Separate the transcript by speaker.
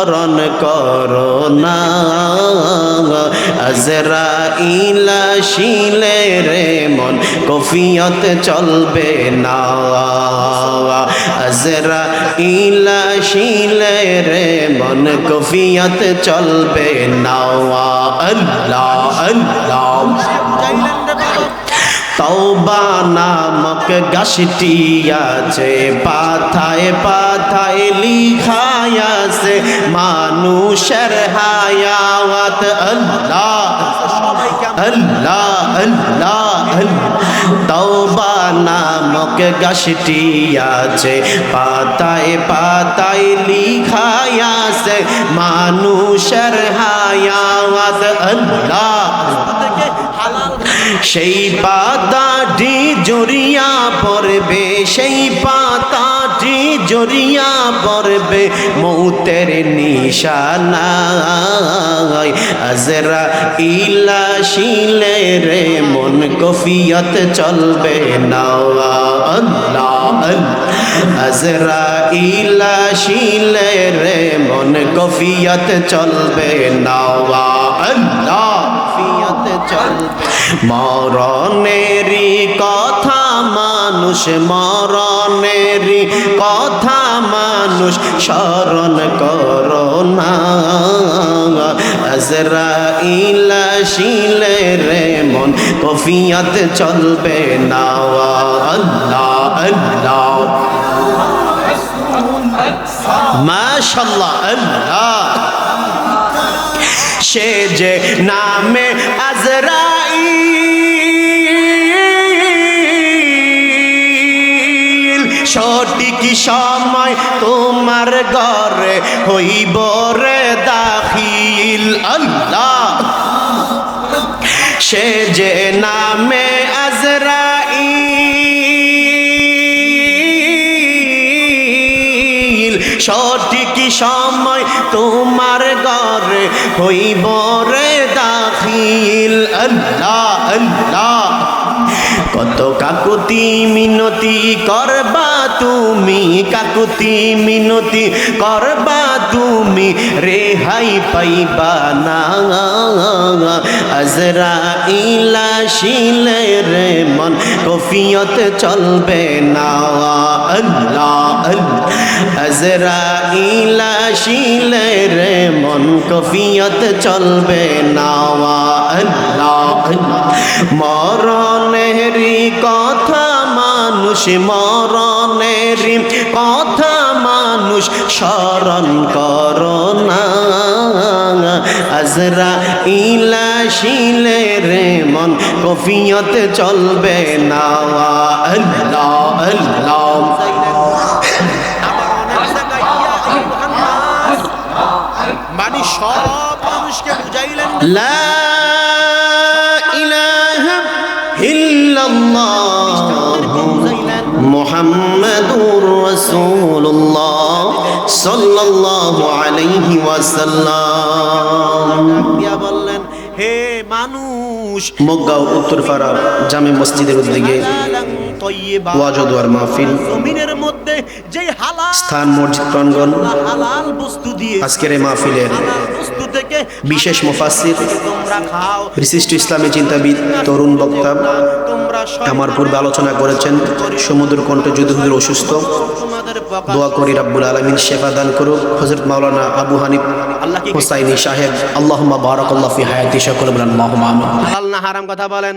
Speaker 1: স্মরণ করো না। আজরা ইলা শিলে রে মন, কফিয়ত চলবে না। আজরা ইলা শিলে রে মন, কফিয়ত চলবে না। আল্লাহ আল্লাহ। তওবা নামক গাছটি আছে, পাথায় পাথায় লিখায় আছে, মানুষের হায়াত। আল্লাহ আল্লাহ আল্লাহ তওবা নামক গাছটি আছে পাতায় পাতায় লিখায় আছে, মানুষের সেই পাতাটি জড়িয়া পড়বে, সেই পাতাটি জড়িয়া পড়বে মৌতের নিশানায়। আজরা ইলা শিলে রে মন কফিয়ত চলবে না আজরা ইলা শিলে রে মন কফিয়ত চলবে না মরণেরই কথা মানুষ, মরণেরই কথা মানুষ, স্মরণ করো না। আজরা ইলা শিলে রে মন, কফিয়ত চলবে না। আল্লাহ আল্লাহ। মাশাল্লাহ আল্লাহ। সে যে নামে আজরাই সঠিক সময় তোমার ঘরে হইব রে দাখিল। আল্লাহ। সে যে নামে সঠিক সময় তোমার ঘরে হইব রে দাখিল। আল্লাহ আল্লাহ। কত কাকুতি মিনতি করবা তুমি, কাকুতি মিনতি করবা তুমি, রেহাই পাইবা না। আজরা ইলা শিলে রে মন, কফিয়ত চলবে না। আল্লাহ আজরা ইলা শিলে রে মন কফিয়ত চলবে না আল্লাহ। মরণেরই কথা মানুষ মরণেরই কথা মানুষ স্মরণ করো না। আজরা ইলা শিলে রে মন কফিয়ত চলবে না আল্লাহ আল্লাহ।
Speaker 2: সব মানুষকে
Speaker 1: জামে মসজিদের উদ্যোগে মাহফিল
Speaker 2: জমিনের মধ্যে যে হালাল
Speaker 1: স্থান মসজিদ প্রাঙ্গণ
Speaker 2: হালাল বস্তু দিয়ে
Speaker 1: আজকের এই মাহফিলের
Speaker 2: বস্তু থেকে
Speaker 1: বিশেষ মুফাসসির
Speaker 2: তোমরা খাও।
Speaker 1: বিশিষ্ট ইসলামী চিন্তাবিদ তরুণ বক্তা আমার পূর্বে আলোচনা করেছেন সমুদ্র কণ্ঠ যুদ্ধ অসুস্থ দোয়া করি রাব্বুল আলমিন শেফা দান করুক। হজরত মাওলানা আবু হানিফ হোসাইনি সাহেব আল্লাহ বারাকাল্লাহ ফি হায়াতি সকল
Speaker 2: না হারাম কথা বলেন।